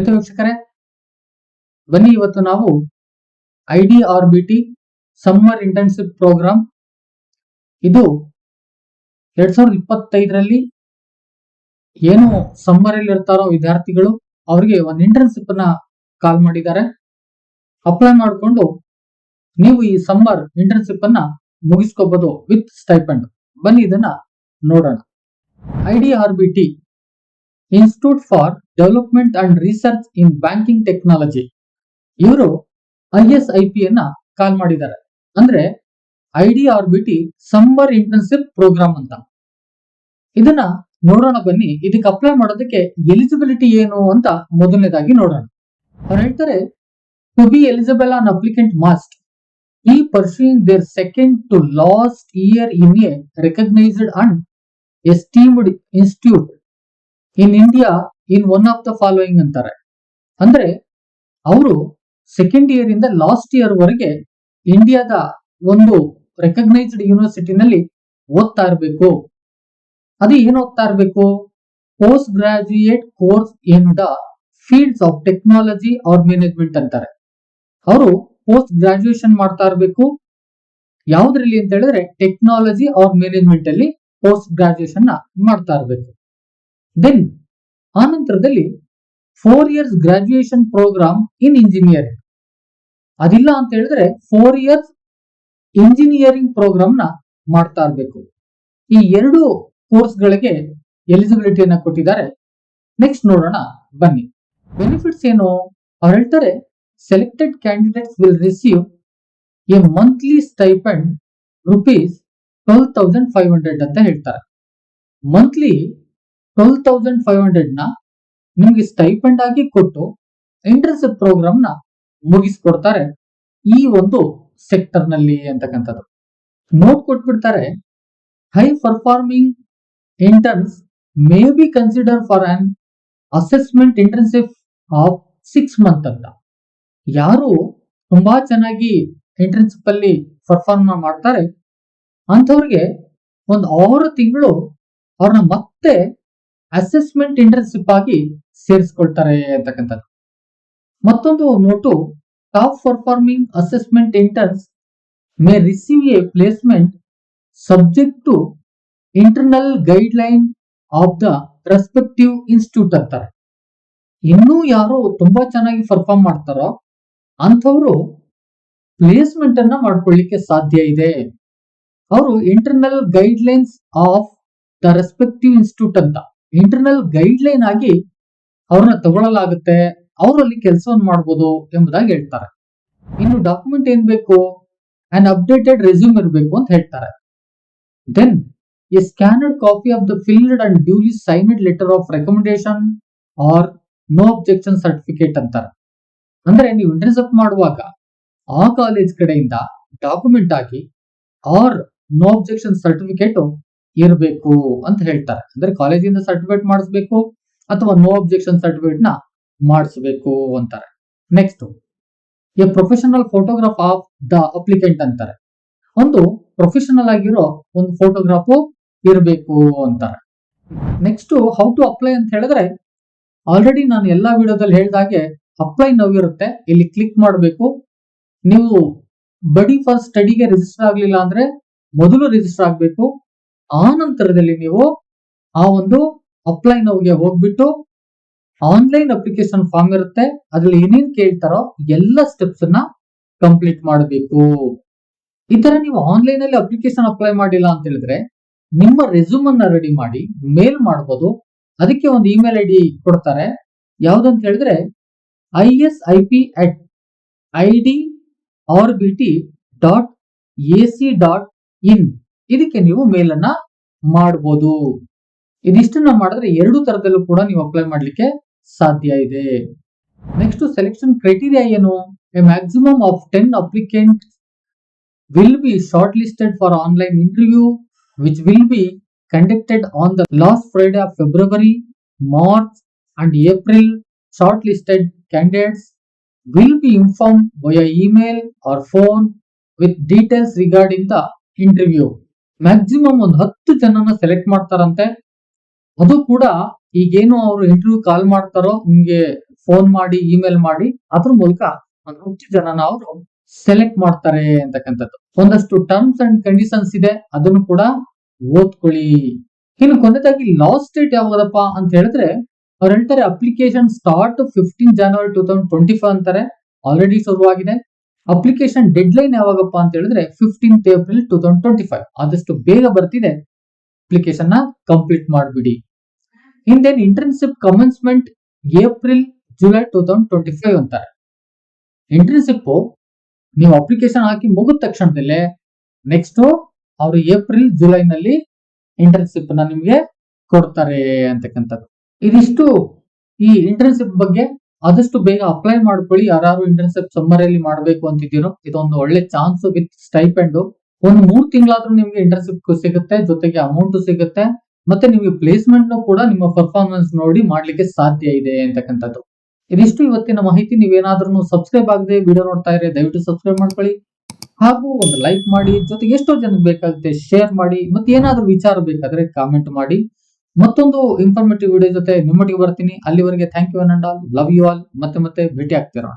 ಆಯ್ತು ವೀಕ್ಷಕರೇ. ಬನ್ನಿ ಇವತ್ತು ನಾವು I D R B T summer internship program ಇದು ಎರಡ್ ಸಾವಿರದ ಇಪ್ಪತ್ತೈದರಲ್ಲಿ ಏನು ಸಮ್ಮರ್ ಅಲ್ಲಿ ಇರ್ತಾರೋ ವಿದ್ಯಾರ್ಥಿಗಳು ಅವರಿಗೆ ಒಂದು ಇಂಟರ್ನ್ಶಿಪ್ನ ಕಾಲ್ ಮಾಡಿದ್ದಾರೆ. ಅಪ್ಲೈ ಮಾಡಿಕೊಂಡು ನೀವು ಈ ಸಮ್ಮರ್ ಇಂಟರ್ನ್ಶಿಪ್ ಅನ್ನ ಮುಗಿಸ್ಕೋಬಹುದು ವಿತ್ ಸ್ಟೈಪಂಡ್ ಬನ್ನಿ ಇದನ್ನ ನೋಡೋಣ. I D R B T institute for development and research in banking technology ಇವರು ಐ ಎಸ್ ಐ ಪಿ ಅನ್ನ ಕಾಲ್ ಮಾಡಿದ್ದಾರೆ. ಅಂದ್ರೆ I D R B T summer internship program ಅಂತ. ಇದನ್ನ ನೋಡೋಣ ಬನ್ನಿ. ಇದಕ್ಕೆ ಅಪ್ಲೈ ಮಾಡೋದಕ್ಕೆ ಎಲಿಜಿಬಿಲಿಟಿ ಏನು ಅಂತ ಮೊದಲನೇದಾಗಿ ನೋಡೋಣ. ಅವ್ರು ಹೇಳ್ತಾರೆ to be eligible an applicant must be pursuing their second to last year in a recognised and esteemed institute in India, in one of the following ಅಂತಾರೆ. ಅಂದ್ರೆ ಅವರು ಸೆಕೆಂಡ್ ಇಯರ್ ಇಂದ ಲಾಸ್ಟ್ ಇಯರ್ ವರೆಗೆ ಇಂಡಿಯಾದ ಒಂದು ರೆಕಗ್ನೈಸ್ಡ್ ಯೂನಿವರ್ಸಿಟಿನಲ್ಲಿ ಓದ್ತಾ ಇರಬೇಕು. ಅದು ಏನು ಓದ್ತಾ ಇರಬೇಕು? Post graduate course the fields of technology or management ಅಂತಾರೆ. ಅವರು ಪೋಸ್ಟ್ ಗ್ರಾಜುಯೇಷನ್ ಮಾಡ್ತಾ ಇರಬೇಕು. ಯಾವ್ದ್ರಲ್ಲಿ ಅಂತ ಹೇಳಿದ್ರೆ ಟೆಕ್ನಾಲಜಿ ಆರ್ ಮ್ಯಾನೇಜ್ಮೆಂಟ್ ಅಲ್ಲಿ ಪೋಸ್ಟ್ ಗ್ರಾಜುಯೇಷನ್ ಮಾಡ್ತಾ ಇರಬೇಕು. Then ಆನಂತರದಲ್ಲಿ four years graduation program in engineering ಅದಿಲ್ಲ ಅಂತ ಹೇಳಿದ್ರೆ ಫೋರ್ ಇಯರ್ಸ್ ಇಂಜಿನಿಯರಿಂಗ್ ಪ್ರೋಗ್ರಾಮ್ನ ಮಾಡ್ತಾ ಇರಬೇಕು. ಈ ಎರಡು ಕೋರ್ಸ್ಗಳಿಗೆ ಎಲಿಜಿಬಿಲಿಟಿಯನ್ನ ಕೊಟ್ಟಿದ್ದಾರೆ. ನೆಕ್ಸ್ಟ್ ನೋಡೋಣ, ಬನ್ನಿ. ಬೆನಿಫಿಟ್ಸ್ ಏನು? ಅವ್ರು ಹೇಳ್ತಾರೆ selected candidates will receive a monthly stipend rupees twelve thousand five hundred ಅಂತ ಹೇಳ್ತಾರೆ. ಮಂತ್ಲಿ ಟ್ವೆಲ್ ತೌಸಂಡ್ ಫೈವ್ ಹಂಡ್ರೆಡ್ನ ನಿಮ್ಗೆ ಸ್ಟೈಪೆಂಡ್ ಆಗಿ ಕೊಟ್ಟು ಇಂಟರ್ನ್ಶಿಪ್ ಪ್ರೋಗ್ರಾಮ್ನ ಮುಗಿಸ್ಕೊಡ್ತಾರೆ ಈ ಒಂದು ಸೆಕ್ಟರ್ನಲ್ಲಿ ಅಂತಕ್ಕಂಥದ್ದು. ನೋಟ್ ಕೊಟ್ಬಿಡ್ತಾರೆ high performing interns may be consider for an assessment internship of six month ಅಂತ. ಯಾರು ತುಂಬಾ ಚೆನ್ನಾಗಿ ಇಂಟರ್ನ್ಶಿಪ್ ಅಲ್ಲಿ ಪರ್ಫಾರ್ಮ್ ಮಾಡ್ತಾರೆ, ಅಂಥವ್ರಿಗೆ ಒಂದು ಆರು ತಿಂಗಳು ಅವ್ರನ್ನ ಮತ್ತೆ ಅಸೆಸ್ಮೆಂಟ್ ಇಂಟರ್ನ್ಶಿಪ್ ಆಗಿ ಸೇರಿಸ್ಕೊಳ್ತಾರೆ ಅಂತಕ್ಕಂಥದ್ದು. ಮತ್ತೊಂದು note top performing assessment interns may receive a placement subject to internal guideline of the respective institute ಅಂತಾರೆ. ಇನ್ನೂ ಯಾರು ತುಂಬಾ ಚೆನ್ನಾಗಿ ಪರ್ಫಾರ್ಮ್ ಮಾಡ್ತಾರೋ, ಅಂಥವ್ರು ಪ್ಲೇಸ್ಮೆಂಟ್ ಅನ್ನ ಮಾಡ್ಕೊಳ್ಳಿಕ್ಕೆ ಸಾಧ್ಯ ಇದೆ. ಅವರು internal guidelines of the respective institute ಅಂತ. ಇಂಟರ್ನಲ್ ಗೈಡ್ ಲೈನ್ ಆಗಿ ಅವ್ರನ್ನ ತಗೊಳ್ಳಲಾಗುತ್ತೆ ಅವರಲ್ಲಿ ಕೆಲಸವನ್ನು ಮಾಡ್ಬೋದು ಎಂಬುದಾಗಿ ಹೇಳ್ತಾರೆ. ಇನ್ನು ಡಾಕ್ಯುಮೆಂಟ್ ಏನ್ ಬೇಕು? ಅನ್ ಅಪ್ಡೇಟೆಡ್ ರೆಸ್ಯೂಮ್ ಇರಬೇಕು ಅಂತ ಹೇಳ್ತಾರೆ. Then a scanned copy of the filled and duly signed letter of recommendation or no objection certificate ಅಂತಾರೆ. ಅಂದ್ರೆ ನೀವು ಇಂಟರ್ಸಪ್ ಮಾಡುವಾಗ ಆ ಕಾಲೇಜ್ ಕಡೆಯಿಂದ ಡಾಕ್ಯುಮೆಂಟ್ ಆಗಿ ಆರ್ ನೋ ಅಬ್ಜೆಕ್ಷನ್ ಸರ್ಟಿಫಿಕೇಟ್ ಇರಬೇಕು ಅಂತ ಹೇಳ್ತಾರೆ. ಅಂದ್ರೆ ಕಾಲೇಜಿಂದ ಸರ್ಟಿಫಿಕೇಟ್ ಮಾಡಿಸ್ಬೇಕು ಅಥವಾ ನೋ ಅಬ್ಜೆಕ್ಷನ್ ಸರ್ಟಿಫಿಕೇಟ್ನ ಮಾಡಿಸ್ಬೇಕು ಅಂತಾರೆ. Next a professional photograph of the applicant ಅಂತಾರೆ. ಒಂದು ಪ್ರೊಫೆಷನಲ್ ಆಗಿರೋ ಒಂದು ಫೋಟೋಗ್ರಾಫು ಇರಬೇಕು ಅಂತಾರೆ. ನೆಕ್ಸ್ಟ್ ಹೌ ಟು ಅಪ್ಲೈ ಅಂತ ಹೇಳಿದ್ರೆ ಆಲ್ರೆಡಿ ನಾನು ಎಲ್ಲಾ ವಿಡಿಯೋದಲ್ಲಿ ಹೇಳಿದಾಗೆ ಅಪ್ಲೈ ನೌ ಇರುತ್ತೆ. ಇಲ್ಲಿ ಕ್ಲಿಕ್ ಮಾಡಬೇಕು. ನೀವು ಬಡಿ ಫಸ್ಟ್ ಸ್ಟಡಿಗೆ ರಿಜಿಸ್ಟರ್ ಆಗಲಿಲ್ಲ ಅಂದ್ರೆ ಮೊದಲು ರಿಜಿಸ್ಟರ್ ಆಗಬೇಕು. ಆ ನೀವು ಆ ಒಂದು ಅಪ್ಲೈ ನೋವ್ಗೆ ಹೋಗ್ಬಿಟ್ಟು ಆನ್ಲೈನ್ ಅಪ್ಲಿಕೇಶನ್ ಫಾರ್ಮ್ ಇರುತ್ತೆ. ಅದ್ರಲ್ಲಿ ಏನೇನ್ ಕೇಳ್ತಾರೋ ಎಲ್ಲ ಸ್ಟೆಪ್ಸ್ ಅನ್ನ ಕಂಪ್ಲೀಟ್ ಮಾಡಬೇಕು. ಈ ತರ ನೀವು ಆನ್ಲೈನ್ ಅಲ್ಲಿ ಅಪ್ಲಿಕೇಶನ್ ಅಪ್ಲೈ ಮಾಡಿಲ್ಲ ಅಂತ ಹೇಳಿದ್ರೆ ನಿಮ್ಮ ರೆಸ್ಯೂಮ್ ಅನ್ನ ರೆಡಿ ಮಾಡಿ ಮೇಲ್ ಮಾಡಬಹುದು ಅದಕ್ಕೆ ಒಂದು ಇಮೇಲ್ ಐ ಡಿ ಕೊಡ್ತಾರೆ. ಯಾವ್ದಂತ ಹೇಳಿದ್ರೆ I S I P at I D R B T dot A C dot in ಇದಕ್ಕೆ ನೀವು ಮೇಲ್ ಅನ್ನ ಮಾಡಬಹುದು ಇದಿಷ್ಟನ್ನ ಮಾಡಿದ್ರೆ ಎರಡು ತರದಲ್ಲೂ ಕೂಡ ನೀವು ಅಪ್ಲೈ ಮಾಡ್ಲಿಕ್ಕೆ ಸಾಧ್ಯ ಇದೆ. ನೆಕ್ಸ್ಟ್ ಸೆಲೆಕ್ಷನ್ ಕ್ರೈಟೀರಿಯಾ ಏನು? A maximum of ten applicant will be shortlisted for online interview which will be conducted on the last Friday of February March and April shortlisted candidates will be inform via email or phone with details regarding the interview maximum ಒಂದು ಹತ್ತು ಜನನ select ಮಾಡ್ತಾರಂತೆ. ಅದು ಕೂಡ ಈಗೇನು ಅವರು interview ಕಾಲ್ ಮಾಡ್ತಾರೋ ನಿಮ್ಗೆ ಫೋನ್ ಮಾಡಿ ಇಮೇಲ್ ಮಾಡಿ, ಅದ್ರ ಮೂಲಕ ಒಂದು ಹತ್ತು ಜನನ ಅವರು ಸೆಲೆಕ್ಟ್ ಮಾಡ್ತಾರೆ ಅಂತಕ್ಕಂಥದ್ದು. ಒಂದಷ್ಟು ಟರ್ಮ್ಸ್ ಅಂಡ್ ಕಂಡೀಷನ್ಸ್ ಇದೆ, ಅದನ್ನು ಕೂಡ ಓದ್ಕೊಳ್ಳಿ. ಇನ್ನು ಕೊನೆಯದಾಗಿ ಲಾಸ್ಟ್ ಡೇಟ್ ಯಾವಾಗದಪ್ಪ ಅಂತ ಹೇಳಿದ್ರೆ ಅವ್ರು ಹೇಳ್ತಾರೆ application start fifteen January two thousand twenty five ಅಂತಾರೆ. ಆಲ್ರೆಡಿ ಶುರುವಾಗಿದೆ. ಅಪ್ಲಿಕೇಶನ್ ಡೆಡ್ ಲೈನ್ ಯಾವಾಗಪ್ಪ ಅಂತ ಹೇಳಿದ್ರೆ fifteenth April two thousand twenty five ಆದಷ್ಟು ಬೇಗ ಬರ್ತಿದೆ ಅಪ್ಲಿಕೇಶನ್ನ ಕಂಪ್ಲೀಟ್ ಮಾಡಿಬಿಡಿ. ಹಿಂದೆ internship commencement April July two thousand twenty five ಅಂತಾರೆ. ಇಂಟರ್ನ್ಶಿಪ್ ನೀವು ಅಪ್ಲಿಕೇಶನ್ ಹಾಕಿ ಮುಗಿದ ತಕ್ಷಣದಲ್ಲೇ ನೆಕ್ಸ್ಟ್ ಅವರು ಏಪ್ರಿಲ್ ಜುಲೈನಲ್ಲಿ ಇಂಟರ್ನ್ಶಿಪ್ನ ನಿಮಗೆ ಕೊಡ್ತಾರೆ ಅಂತಕ್ಕಂಥದ್ದು. ಇದಿಷ್ಟು ಈ ಇಂಟರ್ನ್ಶಿಪ್ ಬಗ್ಗೆ ಆದಷ್ಟು ಬೇಗ ಅಪ್ಲೈ ಮಾಡ್ಕೊಳ್ಳಿ. ಯಾರು ಇಂಟರ್ನ್ಶಿಪ್ ಸಮ್ಮರ್ ಅಲ್ಲಿ ಮಾಡಬೇಕು ಅಂತಿದ್ದೀರೋ, ಇದೊಂದು ಒಳ್ಳೆ ಚಾನ್ಸ್ ವಿತ್ ಸ್ಟೈಪೆಂಡ್ ಒಂದು ಮೂರ್ ತಿಂಗಳಾದ್ರೂ ನಿಮ್ಗೆ ಇಂಟರ್ನ್ಶಿಪ್ ಸಿಗುತ್ತೆ, ಜೊತೆಗೆ ಅಮೌಂಟ್ ಸಿಗುತ್ತೆ. ಮತ್ತೆ ನಿಮಗೆ ಪ್ಲೇಸ್ಮೆಂಟ್ ಕೂಡ ನಿಮ್ಮ ಪರ್ಫಾರ್ಮೆನ್ಸ್ ನೋಡಿ ಮಾಡ್ಲಿಕ್ಕೆ ಸಾಧ್ಯ ಇದೆ ಅಂತಕ್ಕಂಥದ್ದು. ಇದಿಷ್ಟು ಇವತ್ತಿನ ಮಾಹಿತಿ. ನೀವೇನಾದ್ರೂ ಸಬ್ಸ್ಕ್ರೈಬ್ ಆಗದೆ ವಿಡಿಯೋ ನೋಡ್ತಾ ಇದ್ರೆ ದಯವಿಟ್ಟು ಸಬ್ಸ್ಕ್ರೈಬ್ ಮಾಡ್ಕೊಳ್ಳಿ. ಹಾಗೂ ಒಂದು ಲೈಕ್ ಮಾಡಿ. ಜೊತೆಗೆ ಎಷ್ಟೋ ಜನಕ್ಕೆ ಬೇಕಾಗುತ್ತೆ ಶೇರ್ ಮಾಡಿ. ಮತ್ತೆ ಏನಾದ್ರೂ ವಿಚಾರ ಬೇಕಾದ್ರೆ ಕಾಮೆಂಟ್ ಮಾಡಿ. ಮತ್ತೊಂದು ಇನ್ಫಾರ್ಮೇಟಿವ್ ವಿಡಿಯೋ ಜೊತೆ ನಿಮ್ಮೊಟ್ಟಿಗೆ ಬರ್ತೀನಿ. ಅಲ್ಲಿವರೆಗೆ thank you all. Love you all ಮತ್ತೆ ಮತ್ತೆ ಭೇಟಿ ಆಗ್ತಿರೋಣ